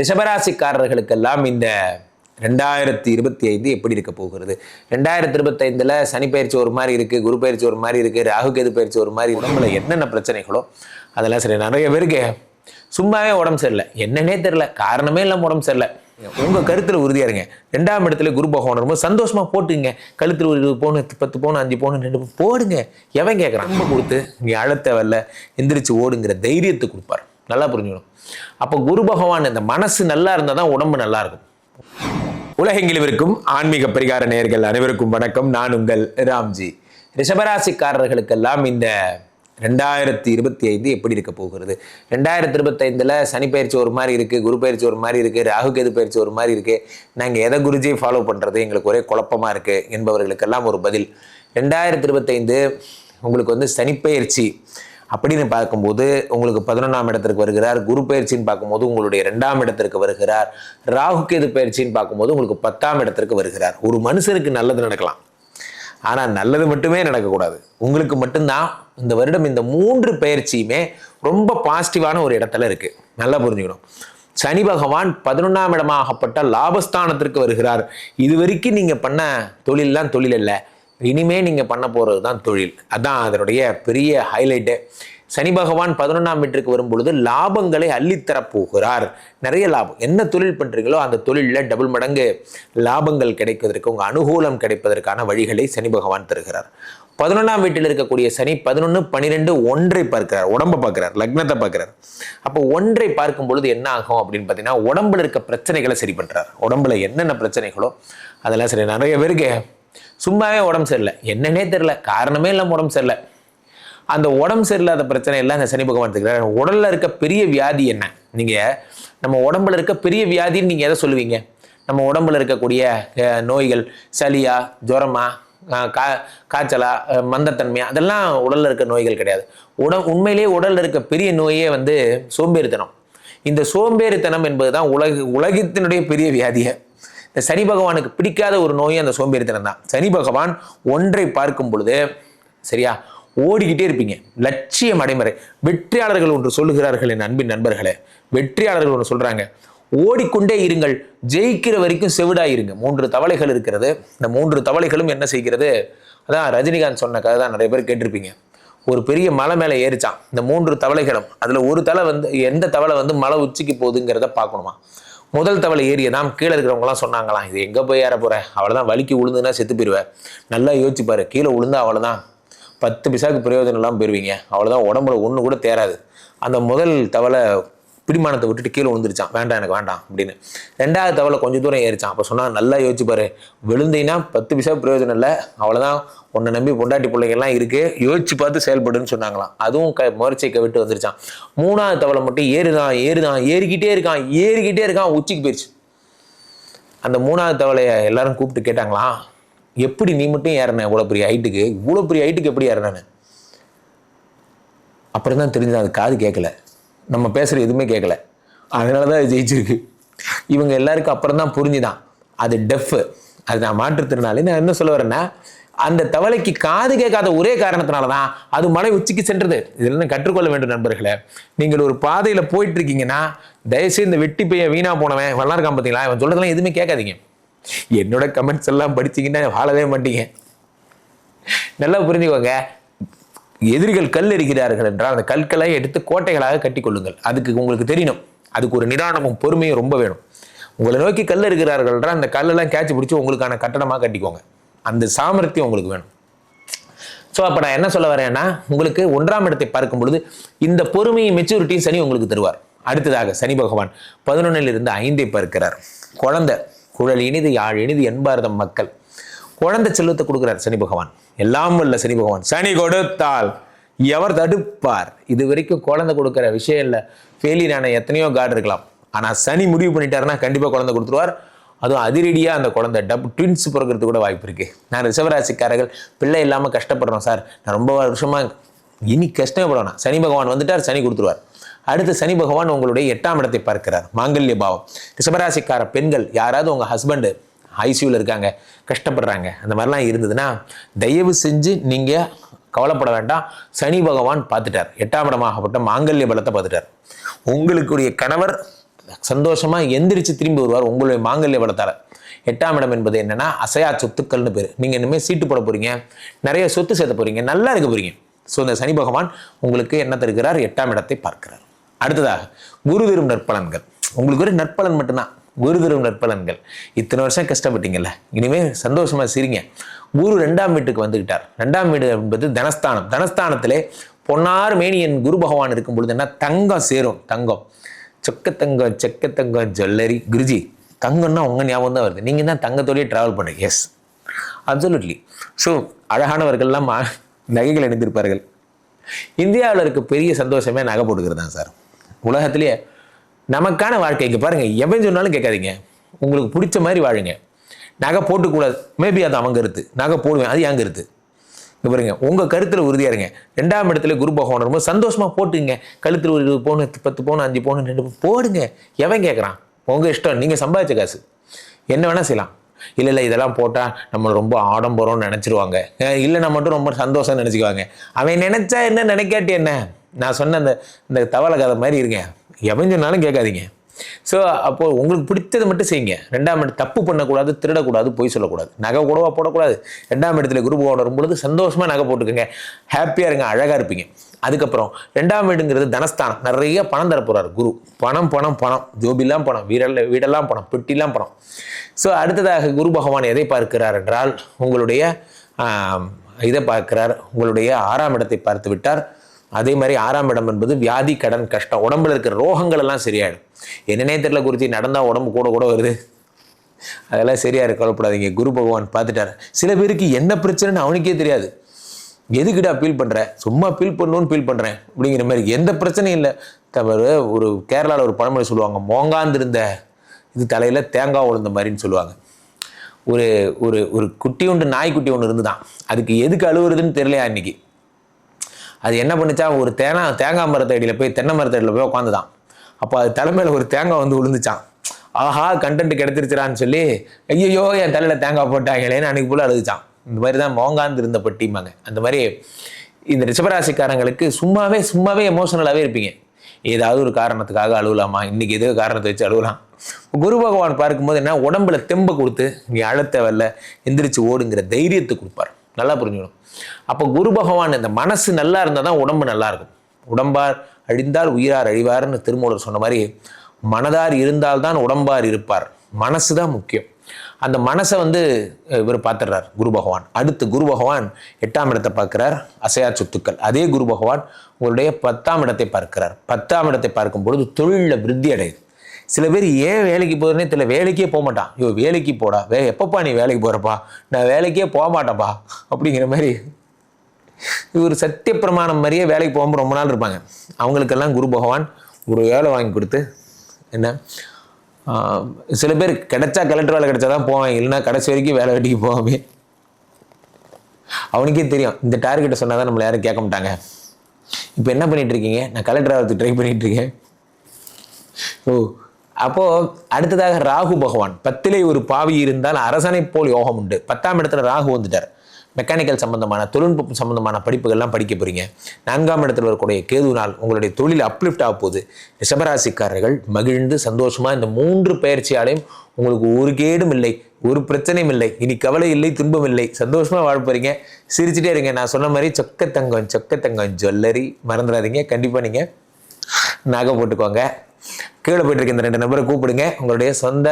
ரிஷபராசிக்காரர்களுக்கெல்லாம் இந்த ரெண்டாயிரத்தி இருபத்தி ஐந்து எப்படி இருக்க போகிறது? ரெண்டாயிரத்தி இருபத்தைந்தில் சனி பயிற்சி ஒரு மாதிரி இருக்குது குரு பயிற்சி ஒரு மாதிரி இருக்குது ராகு கேது பயிற்சி ஒரு மாதிரி உடம்புல என்னென்ன பிரச்சனைகளோ அதெல்லாம் சரி நிறைய பேருக்கு சும்மாவே உடம்பு சரியில்லை. என்னன்னே தெரில காரணமே இல்லாமல் உடம்பு சரியில்லை. உங்கள் கருத்தில் உறுதியாக இருங்க. ரெண்டாம் இடத்துல குரு பகவான் ரொம்ப சந்தோஷமாக போட்டுங்க கழுத்தில் ஒரு போன பத்து பவுன் அஞ்சு போன ரெண்டு போடுங்க. எவன் கேட்குறான் ரொம்ப கொடுத்து நீ அழ வரல எந்திரிச்சு ஓடுங்கிற தைரியத்தை கொடுப்பார். நல்லா புரிஞ்சுக்கணும். அப்போ குரு பகவான் இந்த மனசு நல்லா இருந்தால் தான் உடம்பு நல்லா இருக்கும். உலகெங்கிலிருக்கும் ஆன்மீக பரிகார நேயர்கள் அனைவருக்கும் வணக்கம். நான் உங்கள் ராம்ஜி. ரிஷபராசிக்காரர்களுக்கெல்லாம் இந்த ரெண்டாயிரத்தி இருபத்தி ஐந்து எப்படி இருக்க போகிறது? ரெண்டாயிரத்தி இருபத்தைந்தில் சனி பயிற்சி ஒரு மாதிரி இருக்குது குரு பயிற்சி ஒரு மாதிரி இருக்குது ராகு கேது பயிற்சி ஒரு மாதிரி இருக்குது நாங்கள் எதை குருஜியை ஃபாலோ பண்ணுறது எங்களுக்கு ஒரே குழப்பமாக இருக்குது என்பவர்களுக்கெல்லாம் ஒரு பதில். ரெண்டாயிரத்தி இருபத்தைந்து உங்களுக்கு வந்து சனிப்பயிற்சி அப்படின்னு பார்க்கும்போது உங்களுக்கு பதினொன்றாம் இடத்திற்கு வருகிறார். குரு பயிற்சின்னு பார்க்கும்போது உங்களுடைய ரெண்டாம் இடத்திற்கு வருகிறார். ராகு கேது பயிற்சின்னு பார்க்கும்போது உங்களுக்கு பத்தாம் இடத்திற்கு வருகிறார். ஒரு மனுஷனுக்கு நல்லது நடக்கலாம். ஆனால் நல்லது மட்டுமே நடக்கக்கூடாது. உங்களுக்கு மட்டும்தான் இந்த வருடம் இந்த மூன்று பயிற்சியுமே ரொம்ப பாசிட்டிவான ஒரு இடத்துல இருக்குது நல்லா புரிஞ்சுக்கணும். சனி பகவான் பதினொன்றாம் இடமாகப்பட்ட லாபஸ்தானத்திற்கு வருகிறார். இது வரைக்கும் நீங்கள் பண்ண தொழிலெலாம் தொழில் இல்லை இனிமே நீங்கள் பண்ண போகிறது தான் தொழில். அதான் அதனுடைய பெரிய ஹைலைட்டு சனி பகவான் பதினொன்றாம் வீட்டிற்கு வரும்பொழுது லாபங்களை அள்ளித்தரப் போகிறார். நிறைய லாபம். என்ன தொழில் பண்ணுறீங்களோ அந்த தொழிலில் டபுள் மடங்கு லாபங்கள் கிடைப்பதற்கு உங்கள் அனுகூலம் கிடைப்பதற்கான வழிகளை சனி பகவான் தருகிறார். பதினொன்றாம் வீட்டில் இருக்கக்கூடிய சனி பதினொன்று பன்னிரெண்டு ஒன்றை பார்க்கிறார். உடம்பை பார்க்குறார். லக்னத்தை பார்க்குறார். அப்போ ஒன்றை பார்க்கும் பொழுது என்ன ஆகும் அப்படின்னு பார்த்தீங்கன்னா உடம்புல இருக்க பிரச்சனைகளை சரி பண்ணுறார் உடம்புல என்னென்ன பிரச்சனைகளோ அதெல்லாம் சரி. நிறைய பேருக்கு சும்மாவே உடம்பு சரியில்லை. என்னன்னே தெரில காரணமே இல்லாமல் உடம்பு சரியில்லை. அந்த உடம்பு சரியில்லாத பிரச்சனை எல்லாம் இந்த சனி பகவான் எடுத்துக்கிறார். உடலில் இருக்க பெரிய வியாதி என்ன? நீங்கள் நம்ம உடம்புல இருக்க பெரிய வியாதின்னு நீங்கள் எதை சொல்லுவீங்க? நம்ம உடம்புல இருக்கக்கூடிய நோய்கள் சளியா ஜுரமா கா காய்ச்சலா மந்தத்தன்மையா அதெல்லாம் உடலில் இருக்க நோய்கள் கிடையாது. உட உண்மையிலேயே உடலில் இருக்க பெரிய நோயே வந்து சோம்பேறித்தனம். இந்த சோம்பேறித்தனம் என்பது தான் உலக உலகத்தினுடைய பெரிய வியாதியை. இந்த சனி பகவானுக்கு பிடிக்காத ஒரு நோயும் அந்த சோம்பேறித்தனம் தான். சனி பகவான் ஒன்றை பார்க்கும் பொழுது சரியா ஓடிக்கிட்டே இருப்பீங்க. லட்சியம் அடைமுறை. வெற்றியாளர்கள் ஒன்று சொல்லுகிறார்கள் என் அன்பின் நண்பர்களே. வெற்றியாளர்கள் ஒன்று சொல்றாங்க. ஓடிக்கொண்டே இருங்கள். ஜெயிக்கிற வரைக்கும் செவிடாயிருங்க. மூன்று தவளைகள் இருக்கிறது. இந்த மூன்று தவளைகளும் என்ன செய்கிறது? அதான் ரஜினிகாந்த் சொன்ன கதை தான் நிறைய பேர் கேட்டிருப்பீங்க. ஒரு பெரிய மலை மேலே ஏறிச்சான். இந்த மூன்று தவளைகளும் அதில் ஒரு தலை வந்து எந்த தவளை வந்து மலை உச்சிக்கு போகுதுங்கிறத பார்க்கணுமா? முதல் தவளை ஏறியதாம் கீழே இருக்கிறவங்களாம் சொன்னாங்களாம் இது எங்கே போய் ஏற போற? அவ்வளோதான் வலிக்கு விழுந்துன்னா செத்து போயிடுவேன் நல்லா யோசிச்சுப்பாரு கீழே விழுந்தா அவ்வளோதான் பத்து பிசாவுக்கு பிரயோஜனம் இல்லாமல் போயிருவீங்க அவ்வளோதான் உடம்புல ஒன்று கூட தேராது அந்த முதல் தவளை பிடிமானத்தை விட்டுட்டு கீழே விழுந்துருச்சான். வேண்டாம் எனக்கு வேண்டாம் அப்படின்னு. ரெண்டாவது தவளை கொஞ்சம் தூரம் ஏறிச்சான். அப்போ சொன்னால் நல்லா யோசிச்சுப்பாரு விழுந்தீங்கன்னா பத்து பிசா பிரயோஜனம் இல்லை. அவ்வளோதான் உன்னை நம்பி பொண்டாட்டி பிள்ளைங்கெல்லாம் இருக்கு. யோசிச்சு பார்த்து செயல்படுன்னு சொன்னாங்களாம். அதுவும் க முயற்சியை கவிட்டு வந்துருச்சான். மூணாவது தவளை மட்டும் ஏறுதான் ஏறுதான் ஏறிக்கிட்டே இருக்கான் ஏறிக்கிட்டே இருக்கான் உச்சிக்கு போயிடுச்சு அந்த மூணாவது தவளையை எல்லாரும் கூப்பிட்டு கேட்டாங்களாம் எப்படி நீ மட்டும் ஏறின இவ்வளோ பெரிய ஹைட்டுக்கு? இவ்வளோ பெரிய ஹைட்டுக்கு எப்படி ஏறினான்னு? அப்புறம் தான் தெரிஞ்சது அது காது கேட்கல. நம்ம பேசுகிற எதுவுமே கேட்கல அதனால தான் அது ஜெயிச்சிருக்கு. இவங்க எல்லாருக்கும் அப்புறம் தான் புரிஞ்சுதான். அது டெஃப் அது நான் மாற்றுத்திறனாளி. நான் என்ன சொல்ல வரேன்னா அந்த தவளைக்கு காது கேட்காத ஒரே காரணத்தினால தான் அது மலை உச்சிக்கு சென்றது. இதெல்லாம் கற்றுக்கொள்ள வேண்டும் நண்பர்களே. நீங்கள் ஒரு பாதையில் போயிட்டு இருக்கீங்கன்னா தயவுசெய்து இந்த வெட்டி பையன் வீணா போனவன் நல்லா இருக்கான் பார்த்தீங்களா இவன் சொல்றதெல்லாம் எதுவுமே கேட்காதீங்க. என்னோட கமெண்ட்ஸ் எல்லாம் படிச்சிங்கன்னா வாழவே மாட்டீங்க. நல்லா புரிஞ்சுக்கோங்க. எதிரிகள் கல் இருக்கிறார்கள் என்றால் அந்த கற்களை எடுத்து கோட்டைகளாக கட்டி கொள்ளுங்கள் அதுக்கு உங்களுக்கு தெரியணும் அதுக்கு ஒரு நிதானமும் பொறுமையும் ரொம்ப வேணும். உங்களை நோக்கி கல் இருக்கிறார்கள் என்றால் அந்த கல்லெல்லாம் கேட்சி பிடிச்சி உங்களுக்கான கட்டணமாக கட்டிக்கோங்க. அந்த சாமர்த்தியம் உங்களுக்கு வேணும். ஸோ அப்போ நான் என்ன சொல்ல வரேன்னா உங்களுக்கு ஒன்றாம் இடத்தை பார்க்கும் பொழுது இந்த பொறுமையும் மெச்சூரிட்டியும் சனி உங்களுக்கு தருவார். அடுத்ததாக சனி பகவான் பதினொன்னிலிருந்து ஐந்தை பார்க்கிறார். குழந்தை குழல் இனிது யாழ் இனிது என்பார்தம் மக்கள். குழந்தை செல்வத்தை கொடுக்குறார் சனி பகவான். எல்லாம் வல்ல சனி பகவான். சனி கொடுத்தால் எவர் தடுப்பார்? இது வரைக்கும் குழந்தை கொடுக்குற விஷயம் இல்லை. ஃபெயிலியர் ஆன எத்தனையோ கார்டு இருக்கலாம். ஆனால் சனி முடிவு பண்ணிட்டாருன்னா கண்டிப்பாக குழந்தை கொடுத்துருவார். அதுவும் அதிரடியாக அந்த குழந்தை டப் ட்வின்ஸ் பிறக்கிறதுக்கு கூட வாய்ப்பு இருக்குது நான் ரிசவராசிக்காரர்கள் பிள்ளை இல்லாமல் கஷ்டப்படுறோம் சார். நான் ரொம்ப வருஷமாக இனி கஷ்டமே சனி பகவான் வந்துட்டார் சனி கொடுத்துருவார். அடுத்து சனி பகவான் உங்களுடைய எட்டாம் இடத்தை பார்க்கிறார். மாங்கல்ய பாவம். ரிஷபராசிக்கார பெண்கள் யாராவது உங்கள் ஹஸ்பண்டு ஐசியூவில் இருக்காங்க கஷ்டப்படுறாங்க. அந்த மாதிரிலாம் இருந்ததுன்னா தயவு செஞ்சு நீங்கள் கவலைப்பட வேண்டாம். சனி பகவான் பார்த்துட்டார். எட்டாம் இடமாகப்பட்ட மாங்கல்ய பலத்தை பார்த்துட்டார். உங்களுக்குரிய கணவர் சந்தோஷமாக எந்திரிச்சு திரும்பி வருவார் உங்களுடைய மாங்கல்ய பலத்தால். எட்டாம் இடம் என்பது என்னென்னா அசையா சொத்துக்கள்னு பேர். நீங்கள் இனிமேல் சீட்டு போட போகிறீங்க நிறைய சொத்து சேர்த்த போகிறீங்க நல்லா இருக்க போகிறீங்க ஸோ இந்த சனி பகவான் உங்களுக்கு என்ன தருகிறார்? எட்டாம் இடத்தை பார்க்கிறார். அடுத்ததாக குரு தரும் நற்பலன்கள். உங்களுக்கு ஒரு நற்பலன் மட்டும்தான். குரு தரும் நற்பலன்கள். இத்தனை வருஷம் கஷ்டப்பட்டீங்கல்ல. இனிமேல் சந்தோஷமா சிரிங்க. குரு ரெண்டாம் வீட்டுக்கு வந்துக்கிட்டார் ரெண்டாம் வீடு என்பது தனஸ்தானம். தனஸ்தானத்திலே பொன்னார் மேனியன் குரு பகவான் இருக்கும் பொழுது என்ன? தங்கம் சேரும். தங்கம். சொக்க தங்கம் செக்க தங்கம் ஜுவல்லரி குருஜி. தங்கம்னா உங்க ஞாபகம் தான் வருது. நீங்க தான் தங்கத்தோடய டிராவல் பண்ணுங்க எஸ் அப்சல்யூட்லி ஸோ அழகானவர்கள்லாம் மா- நகைகள் அணிந்திருப்பார்கள். இந்தியாவில் இருக்க பெரிய சந்தோஷமே நகை போட்டுக்கிறது தான் சார். உலகத்திலேயே நமக்கான வாழ்க்கை. இங்கே பாருங்கள் எவன் சொன்னாலும் கேட்காதீங்க. உங்களுக்கு பிடிச்ச மாதிரி வாழுங்க. நகை போட்டுக்கூடாது. மேபி அது அவங்க கருத்து. நகை போடுவேன் அது என் கருத்து. இங்க பாருங்க உங்கள் கருத்தில் உறுதியாக இருங்க. ரெண்டாம் இடத்துல குரு பகவான் வரும்போது சந்தோஷமாக போட்டுங்க. கழுத்தில் ஒரு இருபது பவுன் பத்து பவுன் அஞ்சு பவுன் ரெண்டு போடுங்க. எவன் கேட்குறான்? உங்கள் இஷ்டம். நீங்கள் சம்பாதிச்ச காசு. என்ன வேணால் செய்யலாம். இல்லை இல்லை இதெல்லாம் போட்டால் நம்ம ரொம்ப ஆடம்பரம்னு நினச்சிருவாங்க. இல்லைன்னா மட்டும் ரொம்ப சந்தோஷம் நினச்சிக்குவாங்க. அவன் நினச்சா என்ன நினைக்காட்டி என்ன? நான் சொன்ன அந்த இந்த தவளை கதை மாதிரி இருக்கேன் எவன் சொன்னாலும் கேட்காதீங்க. ஸோ அப்போ உங்களுக்கு பிடித்ததை மட்டும் செய்யுங்க. ரெண்டாம் இடம் தப்பு பண்ணக்கூடாது திருடக்கூடாது பொய் சொல்லக்கூடாது. நகை கூடவா போடக்கூடாது. ரெண்டாம் இடத்துல குரு பகவான் வரும்பொழுது பொழுது நகை போட்டுக்கோங்க. ஹாப்பியாக இருங்க அழகாக இருப்பீங்க. அதுக்கப்புறம் ரெண்டாம் வீடுங்கிறது தனஸ்தானம். நிறைய பணம் தர குரு. பணம் பணம் பணம். ஜோபிலாம் பணம் வீரல்ல வீடெல்லாம் பணம் பெட்டிலாம் பணம். ஸோ அடுத்ததாக குரு பகவான் எதை பார்க்கிறார் என்றால் உங்களுடைய இதை பார்க்கிறார். உங்களுடைய ஆறாம் இடத்தை பார்த்து விட்டார். அதே மாதிரி ஆறாம் இடம் என்பது வியாதி கடன் கஷ்டம். உடம்புல இருக்கிற ரோகங்கள் எல்லாம் சரியாயிடும். என்னன்னே தெரியல குருஜி நடந்தால் உடம்பு கூட கூட வருது. அதெல்லாம் சரியாக கவலைப்படாதீங்க. குரு பகவான் பார்த்துட்டார். சில பேருக்கு என்ன பிரச்சனைன்னு அவனுக்கே தெரியாது. எதுக்கிட்ட ஃபீல் பண்ணுறேன் சும்மா ஃபீல் பண்ணணும்னு ஃபீல் பண்ணுறேன் அப்படிங்கிற மாதிரி எந்த பிரச்சனையும் இல்லை. தவிர ஒரு கேரளாவில் ஒரு பழமொழி சொல்லுவாங்க மோங்காந்திருந்த இது தலையில் தேங்காய் உளுந்த மாதிரின்னு சொல்லுவாங்க. ஒரு ஒரு ஒரு குட்டி ஒன்று நாய்க்குட்டி ஒன்று இருந்து தான் அதுக்கு எதுக்கு அழுவுறதுன்னு தெரியலையா இன்றைக்கி அது என்ன பண்ணுச்சா ஒரு தேங்காய் தேங்காய் மரத்தடியில் போய் தென்னை மரத்தடியில் போய் உட்காந்துதான் அப்போ அது தலைமையில் ஒரு தேங்காய் வந்து விழுந்துச்சான் ஆஹா கண்டென்ட் கிடைச்சிருச்சுடான்னு சொல்லி ஐயோ என் தலையில் தேங்காய் போட்டாங்களேன்னு அன்னைக்கு போல் அழுதுச்சான் இந்த மாதிரி தான் மோங்காந்து இருந்த பட்டிம்பாங்க. அந்த மாதிரி இந்த ரிஷபராசிக்காரங்களுக்கு சும்மாவே சும்மாவே எமோஷனலாகவே இருப்பீங்க. ஏதாவது ஒரு காரணத்துக்காக அழுகலாமா இன்றைக்கி ஏதோ காரணத்தை வச்சு அழுகலாம் குரு பகவான் பார்க்கும்போது என்ன? உடம்புல தெம்பை கொடுத்து நீ அழுத்த தேவையில்ல எந்திரிச்சு ஓடுங்கிற தைரியத்தை கொடுப்பார். நல்லா புரிஞ்சுக்கணும். அப்போ குரு பகவான் இந்த மனசு நல்லா இருந்தால் தான் உடம்பு நல்லா இருக்கும். உடம்பார் அழிந்தால் உயிரார் அழிவார்னு திருமூலர் சொன்ன மாதிரி மனதார் இருந்தால்தான் உடம்பார் இருப்பார். மனசு தான் முக்கியம். அந்த மனசை வந்து இவர் பார்த்துடுறார் குரு பகவான். அடுத்து குரு பகவான் எட்டாம் இடத்தை பார்க்கிறார் அசையா சொத்துக்கள். அதே குரு பகவான் உங்களுடைய பத்தாம் இடத்தை பார்க்கிறார். பத்தாம் இடத்தை பார்க்கும் பொழுது தொழிலில் விருத்தி அடையுது. சில பேர் ஏன் வேலைக்கு போகிறதுனே தெரியல வேலைக்கே போக மாட்டான். ஐயோ வேலைக்கு போடா. வே எப்பப்பா நீ வேலைக்கு போகிறப்பா நான் வேலைக்கே போக மாட்டேன்ப்பா. அப்படிங்கிற மாதிரி. இவர் சத்திய பிரமாணம் மாதிரியே வேலைக்கு போகாமல் ரொம்ப நாள் இருப்பாங்க. அவங்களுக்கெல்லாம் குரு பகவான் ஒரு வேலை வாங்கி கொடுத்து என்ன சில பேர் கிடைச்சா கலெக்டர் வேலை கிடைச்சா தான் போவேன் இல்லைன்னா கடைசி வரைக்கும் வேலை வெட்டிக்கு போகாமே. அவனுக்கே தெரியும் இந்த டார்கெட்டை சொன்னால் தான் நம்மளை யாரும் கேட்க மாட்டாங்க. இப்போ என்ன பண்ணிகிட்ருக்கீங்க இருக்கீங்க? நான் கலெக்டர் ஆகிறதுக்கு ட்ரை பண்ணிகிட்ருக்கேன் ஓ அப்போது அடுத்ததாக ராகு பகவான். பத்திலே ஒரு பாவி இருந்தால் அரசனை போல் யோகம் உண்டு. பத்தாம் இடத்துல ராகு வந்துட்டார். மெக்கானிக்கல் சம்பந்தமான தொழில்நுட்பம் சம்பந்தமான படிப்புகள்லாம் படிக்க போகிறீங்க நான்காம் இடத்துல வரக்கூடிய கேது நாள் உங்களுடைய தொழில் அப்லிஃப்ட் ஆக போகுது. ரிஷபராசிக்காரர்கள் மகிழ்ந்து சந்தோஷமாக இந்த மூன்று பயிற்சியாலையும் உங்களுக்கு ஒரு கேடும் இல்லை ஒரு பிரச்சனையும் இல்லை. இனி கவலை இல்லை துன்பம் இல்லை. சந்தோஷமாக வாழ போகிறீங்க சிரிச்சுட்டே இருங்க. நான் சொன்ன மாதிரி சொக்க தங்கம் சொக்க தங்கம் ஜுவல்லரி மறந்துடாதீங்க. கண்டிப்பாக நீங்கள் நகை போட்டுக்கோங்க. கீழே போயிட்டு இருக்க இந்த ரெண்டு நபரை கூப்பிடுங்க. உங்களுடைய சொந்த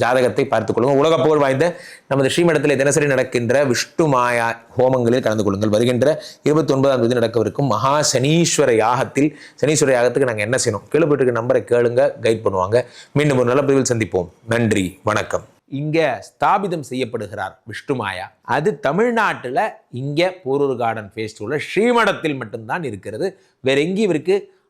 ஜாதகத்தை பார்த்துக் கொள்ளுங்க. உலக புகழ் வாய்ந்த நமது ஸ்ரீமடத்தில் தினசரி நடக்கின்ற விஷ்ணு மாயா ஹோமங்களில் கலந்து கொள்ளுங்கள். வருகின்ற இருபத்தி ஒன்பதாம் தேதி நடக்கவிருக்கும் மகா சனீஸ்வர யாகத்தில் சனீஸ்வர யாகத்துக்கு நாங்கள் என்ன செய்யணும்? கீழே போயிட்டு இருக்க நம்பரை கேளுங்க கைட் பண்ணுவாங்க. மீண்டும் ஒரு நல்ல பதிவில் சந்திப்போம். நன்றி வணக்கம். இங்க ஸ்தாபிதம் செய்யப்படுகிறார் விஷ்ணுமாயா அது தமிழ்நாட்டில் இங்க போரூர் கார்டன் ஃபேஸ்டிவலில் ஸ்ரீமடத்தில் மட்டும்தான் இருக்கிறது. வேற எங்கேயும் இருக்குது